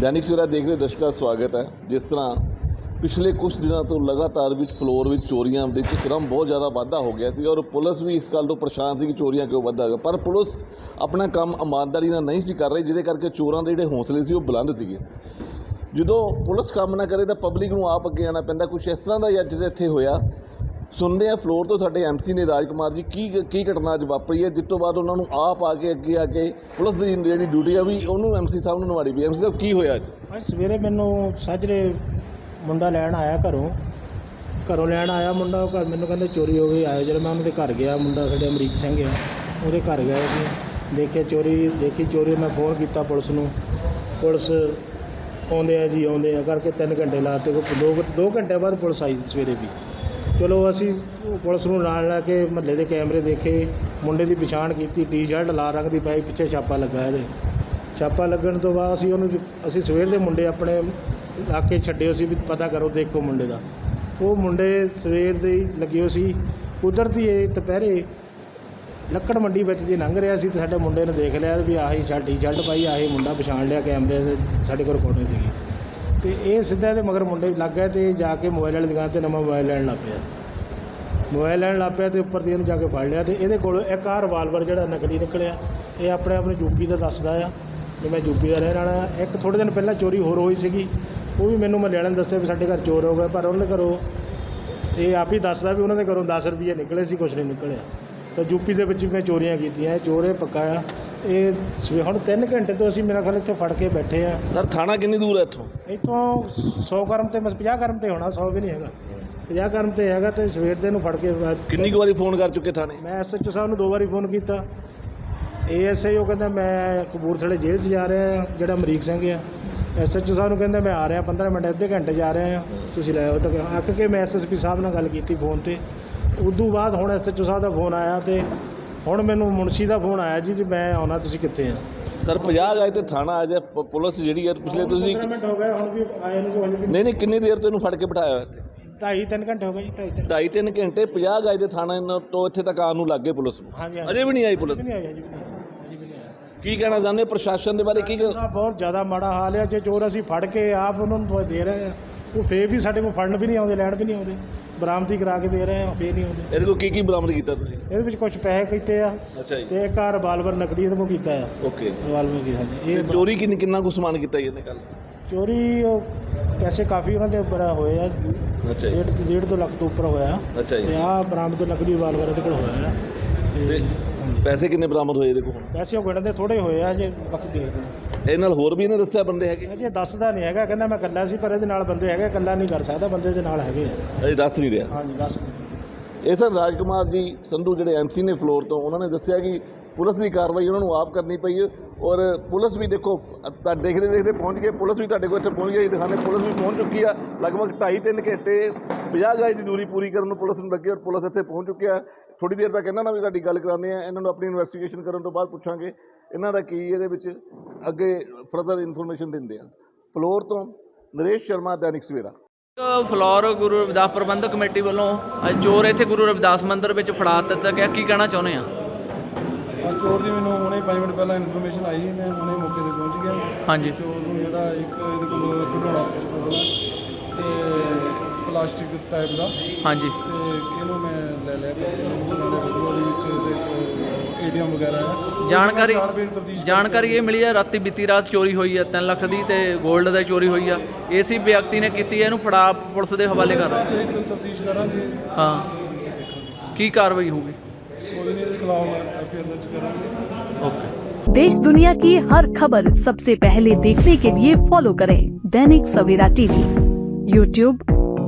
ਦੈਨਿਕ ਸਵੇਰਾ ਦੇਖ ਰਹੇ ਦਰਸ਼ਕਾਂ ਦਾ ਸਵਾਗਤ ਹੈ, ਜਿਸ ਤਰ੍ਹਾਂ ਪਿਛਲੇ ਕੁਝ ਦਿਨਾਂ ਤੋਂ ਲਗਾਤਾਰ ਵਿੱਚ ਫਲੋਰ ਵਿੱਚ ਚੋਰੀਆਂ ਦੇ ਵਿੱਚ ਕ੍ਰਮ ਬਹੁਤ ਜ਼ਿਆਦਾ ਵਾਧਾ ਹੋ ਗਿਆ ਸੀ ਔਰ ਪੁਲਿਸ ਵੀ ਇਸ ਗੱਲ ਤੋਂ ਪਰੇਸ਼ਾਨ ਸੀ ਕਿ ਚੋਰੀਆਂ ਕਿਉਂ ਵੱਧਾ ਗਿਆ। ਪਰ ਪੁਲਿਸ ਆਪਣਾ ਕੰਮ ਇਮਾਨਦਾਰੀ ਨਾਲ ਨਹੀਂ ਸੀ ਕਰ ਰਹੀ, ਜਿਹਦੇ ਕਰਕੇ ਚੋਰਾਂ ਦੇ ਜਿਹੜੇ ਹੌਸਲੇ ਸੀ ਉਹ ਬੁਲੰਦ ਸੀਗੇ। ਜਦੋਂ ਪੁਲਿਸ ਕੰਮ ਨਾ ਕਰੇ ਤਾਂ ਪਬਲਿਕ ਨੂੰ ਆਪ ਅੱਗੇ ਆਉਣਾ ਪੈਂਦਾ। ਕੁਝ ਇਸ ਤਰ੍ਹਾਂ ਦਾ ਹੀ ਅੱਜ ਇੱਥੇ ਹੋਇਆ। ਸੁਣਦੇ ਆ ਫਲੋਰ ਤੋਂ ਸਾਡੇ ਐਮਸੀ ਨੇ ਰਾਜਕੁਮਾਰ ਜੀ, ਕੀ ਕੀ ਘਟਨਾ ਅੱਜ ਵਾਪਰੀ ਹੈ? ਜਿਸ ਤੋਂ ਬਾਅਦ ਉਹਨਾਂ ਨੂੰ ਆਪ ਆ ਕੇ ਅੱਗੇ ਆ ਕੇ ਪੁਲਿਸ ਦੀ ਜਿਹੜੀ ਡਿਊਟੀ ਆ ਵੀ ਉਹਨੂੰ ਐਮਸੀ ਸਾਹਿਬ ਨੂੰ ਨਿਭਾਣੀ ਪਈ ਐਮਸੀ ਸਾਹਿਬ, ਕੀ ਹੋਇਆ ਅੱਜ? ਅੱਜ ਸਵੇਰੇ ਮੈਨੂੰ ਸਾਜਰੇ ਮੁੰਡਾ ਲੈਣ ਆਇਆ ਘਰੋਂ। ਘਰੋਂ ਲੈਣ ਆਇਆ ਮੁੰਡਾ, ਉਹ ਘਰ ਮੈਨੂੰ ਕਹਿੰਦੇ ਚੋਰੀ ਹੋ ਗਈ ਆਇਆ ਜਦੋਂ ਮੈਂ ਉਹਨਾਂ ਦੇ ਘਰ ਗਿਆ, ਮੁੰਡਾ ਸਾਡੇ ਅਮਰੀਕ ਸਿੰਘ ਆ। ਉਹਦੇ ਘਰ ਗਿਆ ਸੀ। ਦੇਖਿਆ ਚੋਰੀ, ਦੇਖੀ ਚੋਰੀ ਮੈਂ ਫੋਨ ਕੀਤਾ ਪੁਲਿਸ ਨੂੰ। ਪੁਲਿਸ ਆਉਂਦੇ ਆ ਜੀ, ਆਉਂਦੇ ਆ, ਕਰਕੇ 3 ਘੰਟੇ ਲਾਤੇ। ਦੋ ਦੋ ਘੰਟੇ ਬਾਅਦ ਪੁਲਿਸ ਆਈ ਸਵੇਰੇ ਵੀ। ਚਲੋ ਅਸੀਂ ਪੁਲਿਸ ਨੂੰ ਨਾਲ ਲੈ ਕੇ ਮਹੱਲੇ ਦੇ ਕੈਮਰੇ ਦੇਖੇ, ਮੁੰਡੇ ਦੀ ਪਛਾਣ ਕੀਤੀ ਟੀ-ਸ਼ਰਟ ਲਾਲ ਰੰਗ ਦੀ ਪਾਈ, ਪਿੱਛੇ ਛਾਪਾ ਲੱਗਾ ਇਹਦੇ। ਛਾਪਾ ਲੱਗਣ ਤੋਂ ਬਾਅਦ ਅਸੀਂ ਉਹਨੂੰ, ਅਸੀਂ ਸਵੇਰ ਦੇ ਮੁੰਡੇ ਆਪਣੇ ਇਲਾਕੇ ਛੱਡਿਓ ਸੀ ਵੀ ਪਤਾ ਕਰੋ ਦੇਖੋ ਮੁੰਡੇ ਦਾ। ਉਹ ਮੁੰਡੇ ਸਵੇਰ ਦੇ ਹੀ ਲੱਗੇ ਹੋਏ ਸੀ। ਕੁਦਰਤੀ ਇਹ ਦੁਪਹਿਰੇ ਲੱਕੜ ਮੰਡੀ ਵਿੱਚ ਦੀ ਲੰਘ ਰਿਹਾ ਸੀ ਤੇ ਸਾਡੇ ਮੁੰਡੇ ਨੇ ਦੇਖ ਲਿਆ ਵੀ ਆਹੀ ਛਾ ਟੀ-ਸ਼ਰਟ ਪਾਈ, ਆਹੀ ਮੁੰਡਾ ਪਛਾਣ ਲਿਆ ਕੈਮਰੇ ਦੇ, ਸਾਡੇ ਕੋਲ ਰਿਕਾਰਡਿੰਗ ਸੀਗੀ। ਤੇ ਇਹ ਸਿੱਧਾ ਇਹਦੇ ਮਗਰ ਮੁੰਡੇ ਲੱਗ ਗਏ ਤੇ ਜਾ ਕੇ ਮੋਬਾਈਲ ਵਾਲੀ ਦੁਕਾਨ ਤੇ ਨਵਾਂ ਮੋਬਾਈਲ ਲੈਣ ਲੱਗ ਪਿਆ। ਮੋਬਾਈਲ ਲੈਣ ਲੱਗ ਪਿਆ ਤੇ ਉੱਪਰ ਦੀ ਇਹਨੂੰ ਜਾ ਕੇ ਫੜ ਲਿਆ ਤੇ ਇਹਦੇ ਕੋਲ ਇੱਕ ਆਹ ਰਿਵਾਲਵਰ ਜਿਹੜਾ ਨਕਲੀ ਨਿਕਲਿਆ। ਇਹ ਆਪਣੇ ਆਪ ਨੂੰ ਯੂਪੀ ਦਾ ਦੱਸਦਾ ਆ ਵੀ ਮੈਂ ਯੂਪੀ ਦਾ ਰਹਿਣ ਵਾਲਾ ਇੱਕ ਥੋੜ੍ਹੇ ਦਿਨ ਪਹਿਲਾਂ ਚੋਰੀ ਹੋਰ ਹੋਈ ਸੀਗੀ। ਉਹ ਵੀ ਮੈਨੂੰ ਮਲਿਆਣੇ ਨੇ ਦੱਸਿਆ ਵੀ ਸਾਡੇ ਘਰ ਚੋਰ ਹੋ ਗਿਆ, ਪਰ ਉਹਨਾਂ ਦੇ ਘਰੋਂ ਇਹ ਆਪ ਹੀ ਦੱਸਦਾ ਵੀ ਉਹਨਾਂ ਦੇ ਘਰੋਂ 10 ਰੁਪਏ ਨਿਕਲੇ ਸੀ, ਕੁਛ ਨਹੀਂ ਨਿਕਲਿਆ। ਤਾਂ ਯੂਪੀ ਦੇ ਵਿੱਚ ਵੀ ਮੈਂ ਚੋਰੀਆਂ ਕੀਤੀਆਂ ਇਹ ਚੋਰ ਇਹ ਪੱਕਾ ਆ। ਇਹ ਸਵੇ ਹੁਣ 3 ਘੰਟੇ ਤੋਂ ਅਸੀਂ ਮੇਰਾ ਖਿਆਲ ਇੱਥੇ ਫੜ ਕੇ ਬੈਠੇ ਆ। ਸਰ ਥਾਣਾ ਕਿੰਨੀ ਦੂਰ ਹੈ ਇੱਥੋਂ? ਇੱਥੋਂ 100 ਕਰਮ ਤੇ ਬਸ 50 ਕਰਮ ਤੇ ਹੋਣਾ 100 ਵੀ ਨਹੀਂ ਹੈਗਾ। 50 ਕਰਮ ਤੇ ਹੈਗਾ ਤੇ ਸਵੇਰ ਦੇ ਨੂੰ ਫੜ ਕੇ ਕਿੰਨੀ ਕੁ ਵਾਰੀ ਫੋਨ ਕਰ ਚੁੱਕੇ ਥਾਣੇ? ਮੈਂ ਐਸਐਚਓ ਸਾਹਿਬ ਨੂੰ ਦੋ ਵਾਰੀ ਫੋਨ ਕੀਤਾ। ਏਐਸਆਈ ਉਹ ਕਹਿੰਦਾ ਮੈਂ ਕਪੂਰਥਲੇ ਜੇਲ੍ਹ 'ਚ ਜਾ ਰਿਹਾ ਜਿਹੜਾ ਅਮਰੀਕ ਸਿੰਘ ਆ। ਐਸਐਚਓ ਸਾਹਿਬ ਨੂੰ ਕਹਿੰਦਾ ਮੈਂ ਆ ਰਿਹਾ 15 ਮਿੰਟ ਅੱਧੇ ਘੰਟੇ ਜਾ ਰਿਹਾ ਹਾਂ। ਤੁਸੀਂ ਲੈ ਆਓ ਤਾਂ ਅੱਕ ਕੇ ਮੈਂ ਐਸਐਸਪੀ ਸਾਹਿਬ ਨਾਲ ਗੱਲ ਕੀਤੀ ਫੋਨ ਤੇ। ਉਦੋਂ ਬਾਅਦ ਹੁਣ ਐਸਐਚਓ ਸਾਹਿਬ ਦਾ ਫੋਨ ਆਇਆ ਤੇ ਹੁਣ ਮੈਨੂੰ ਮੁਨਸ਼ੀ ਦਾ ਫੋਨ ਆਇਆ ਜੀ ਜੀ ਮੈਂ ਆਉਣਾ ਤੁਸੀਂ ਕਿੱਥੇ ਆ? ਸਰ 50 ਗਏ ਤੇ ਥਾਣਾ ਆ ਜਾ ਪੁਲਿਸ ਜਿਹੜੀ ਹੈ ਪਿਛਲੇ ਤੁਸੀਂ 15 ਮਿੰਟ ਹੋ ਗਏ ਹੁਣ ਵੀ ਆਏ ਨੂੰ ਕੋਈ ਨਹੀਂ ਨਹੀਂ ਕਿੰਨੀ ਦੇਰ ਤੋਂ ਇਹਨੂੰ ਫੜ ਕੇ ਬਿਠਾਇਆ ਹੋਇਆ ਢਾਈ ਤਿੰਨ ਘੰਟੇ ਹੋ ਗਏ ਜੀ ਢਾਈ ਤਿੰਨ। ਢਾਈ ਤਿੰਨ ਘੰਟੇ 50 ਗਏ ਦੇ ਥਾਣਾ ਤੋਂ ਇੱਥੇ ਤੱਕ ਆਉਣ ਨੂੰ ਲੱਗੇ ਪੁਲਿਸ ਨੂੰ। ਅਜੇ ਵੀ ਨਹੀਂ ਆਈ ਪੁਲਿਸ? ਕੀ ਕਹਿਣਾ ਚਾਹੁੰਦੇ ਹੋ? ਪ੍ਰਸ਼ਾਸਨ ਦੇ ਬਾਰੇ ਕੀ ਕਹਿ- ਉਹਦਾ ਬਹੁਤ ਜ਼ਿਆਦਾ ਮਾੜਾ ਹਾਲ ਹੈ। ਜੇ ਚੋਰ ਅਸੀਂ ਫੜ ਕੇ ਆਪ ਉਹਨਾਂ ਨੂੰ ਦੇ ਰਹੇ ਆ ਉਹ ਫੇਰ ਵੀ ਸਾਡੇ ਕੋਲ ਫੜਨ ਵੀ ਨਹੀਂ ਆਉਂਦੇ ਲੈਣ ਵੀ ਨਹੀਂ ਆਉਂਦੇ। ਬਰਾਮਦੀ ਕਰਾ ਕੇ ਦੇ ਰਹੇ ਆ ਫੇਰ ਨਹੀਂ ਆਉਂਦੇ। ਇਹਦੇ ਕੋਲ ਕੀ ਕੀ ਬਰਾਮਦ ਕੀਤਾ ਤੁਸੀਂ? ਇਹਦੇ ਵਿੱਚ ਕੁਝ ਪੈਸੇ ਕੀਤੇ ਆ ਅੱਛਾ ਜੀ। ਤੇ ਇੱਕ ਆ ਰਿਵਾਲਵਰ ਨਕਲੀ ਇਹਦੇ ਕੋਲ ਕੀਤਾ ਆ। ਓਕੇ। ਰਿਵਾਲਵਰ ਕੀ ਹਾਂਜੀ। ਇਹ ਚੋਰੀ ਕਿੰਨੀ ਕਿੰਨਾ ਕੁ ਸਮਾਨ ਕੀਤਾ ਜੀ ਇਹਨੇ ਕੱਲ ਚੋਰੀ ਉਹ ਪੈਸੇ ਕਾਫੀ ਉਹਨਾਂ ਦੇ ਉੱਪਰ ਹੋਏ ਆ। ਅੱਛਾ ਜੀ। ਡੇਢ ਡੇਢ ਤੋਂ ਲੱਖ ਤੋਂ ਉੱਪਰ ਹੋਇਆ। ਅੱਛਾ ਜੀ। ਤੇ ਆ ਬਰਾਮਦ ਨਕਲੀ ਰਿਵਾਲਵਰ ਇਹਦੇ ਕੋਲ ਹੋਇਆ ਆ। ਤੇ ਤੇ ਹਾਂਜੀ। ਪੈਸੇ ਕਿੰਨੇ ਬਰਾਮਦ ਹੋਏ ਇਹਦੇ ਕੋਲ? ਪੈਸੇ ਉਹ ਗਿਣਦੇ ਥੋੜੇ ਹੋਏ ਆ ਜੇ ਬਾਕੀ ਦੇਖਦੇ ਇਹ ਨਾਲ ਹੋਰ ਵੀ ਇਹਨੇ ਦੱਸਿਆ ਬੰਦੇ ਹੈਗੇ? ਅਜੇ ਦੱਸਦਾ ਨਹੀਂ ਹੈਗਾ ਕਹਿੰਦਾ ਮੈਂ ਇਕੱਲਾ ਸੀ ਪਰ ਇਹਦੇ ਨਾਲ ਬੰਦੇ ਹੈਗੇ ਇਕੱਲਾ ਨਹੀਂ ਕਰ ਸਕਦਾ ਬੰਦੇ ਦੇ ਨਾਲ ਹੈਗੇ ਆ। ਅਜੇ ਦੱਸ ਨਹੀਂ ਰਿਹਾ। ਹਾਂਜੀ ਦੱਸ ਇਹ ਸਰ ਰਾਜਕੁਮਾਰ ਜੀ ਸੰਧੂ ਜਿਹੜੇ ਐਮਸੀ ਨੇ ਫਲੋਰ ਤੋਂ ਉਹਨਾਂ ਨੇ ਦੱਸਿਆ ਕਿ ਪੁਲਿਸ ਦੀ ਕਾਰਵਾਈ ਉਹਨਾਂ ਨੂੰ ਆਪ ਕਰਨੀ ਪਈ ਹੈ ਔਰ ਪੁਲਿਸ ਵੀ ਦੇਖੋ ਤਾਂ ਦੇਖਦੇ ਦੇਖਦੇ ਪਹੁੰਚ ਗਏ ਪੁਲਿਸ ਵੀ ਤੁਹਾਡੇ ਕੋਲ ਇੱਥੇ ਪਹੁੰਚ ਗਈ ਦਿਖਾਣੇ ਪੁਲਿਸ ਵੀ ਪਹੁੰਚ ਚੁੱਕੀ ਆ ਲਗਭਗ 2.5 3 ਘੰਟੇ 50 ਗਜ ਦੀ ਦੂਰੀ ਪੂਰੀ ਕਰਨ ਨੂੰ ਪੁਲਿਸ ਨੂੰ ਲੱਗੀ ਔਰ ਪੁਲਿਸ ਇੱਥੇ ਪਹੁੰਚ ਚੁੱਕੀ ਆ। ਥੋੜੀ ਦੇਰ ਤੱਕ ਇਹਨਾਂ ਨਾਲ ਵੀ ਸਾਡੀ ਗੱਲ ਕਰਾਉਂਦੇ ਆ ਇਹਨਾਂ ਨੂੰ ਆਪਣੀ ਇਨਵੈਸਟੀਗੇਸ਼ਨ ਕਰਨ ਤੋਂ ਬਾਅਦ ਪੁੱਛਾਂਗੇ ਇਹਨਾਂ ਦਾ ਕੀ ਇਹਦੇ ਵਿੱਚ ਅੱਗੇ ਫਰਦਰ ਇਨਫੋਰਮੇਸ਼ਨ ਦਿੰਦੇ ਆ। ਫਲੋਰ ਤੋਂ ਨਰੇਸ਼ ਸ਼ਰਮਾ ਦੈਨਿਕ ਸਵੇਰਾ। ਫਲੋਰ ਗੁਰੂ ਰਵਿਦਾਸ ਪ੍ਰਬੰਧਕ ਕਮੇਟੀ ਵੱਲੋਂ ਅੱਜ ਚੋਰ ਇੱਥੇ ਗੁਰੂ ਰਵਿਦਾਸ ਮੰਦਿਰ ਵਿੱਚ ਫੜਾ ਦਿੱਤਾ ਗਿਆ ਕੀ ਕਹਿਣਾ ਚਾਹੁੰਦੇ ਆ? ਆ ਚੋਰ ਦੀ ਮੈਨੂੰ ਹੁਣੇ 5 ਮਿੰਟ ਪਹਿਲਾਂ ਇਨਫੋਰਮੇਸ਼ਨ ਆਈ ਮੈਂ ਹੁਣੇ ਮੌਕੇ ਤੇ ਪਹੁੰਚ ਗਿਆ। ਹਾਂਜੀ। ਚੋਰ ਨੂੰ ਜਿਹੜਾ ਇੱਕ ਇਹਦੇ ਕੋਲ ਖਿਡੌਣਾ ਪਿਸਤੌਲ ਹੈ ਤੇ ਪਲਾਸਟਿਕ ਟਾਈਪ ਦਾ। ਹਾਂਜੀ। ਤੇ ਇਹਨੂੰ ਮੈਂ ਲੈ ਲਿਆ? ਤੇ ਨਾਲੇ ਵੀਡੀਓ ਦੇ ਵਿੱਚ ਏਡੀਐਮ ਵਗੈਰਾ ਹੈ। ਜਾਣਕਾਰੀ ਜਾਣਕਾਰੀ ਇਹ ਮਿਲੀ ਹੈ ਰਾਤੀ ਬੀਤੀ ਰਾਤ ਚੋਰੀ ਹੋਈ ਹੈ 3 ਲੱਖ ਦੀ ਤੇ 골ਡ ਦਾ ਚੋਰੀ ਹੋਈ ਆ। ਏਸੀ ਵਿਅਕਤੀ ਨੇ ਕੀਤੀ ਹੈ ਇਹਨੂੰ ਫੜਾ ਪੁਲਿਸ ਦੇ ਹਵਾਲੇ ਕਰ ਹਾਂ। ਕੀ ਕਾਰਵਾਈ ਹੋਊਗੀ? ਕੋਈ ਨਹੀਂ ਇਹਦੇ ਖਿਲਾਫ ਐਫਆਈਆਰ ਦਰਜ ਕਰਾਂਗੇ। ਓਕੇ देश दुनिया की हर खबर सबसे पहले देखने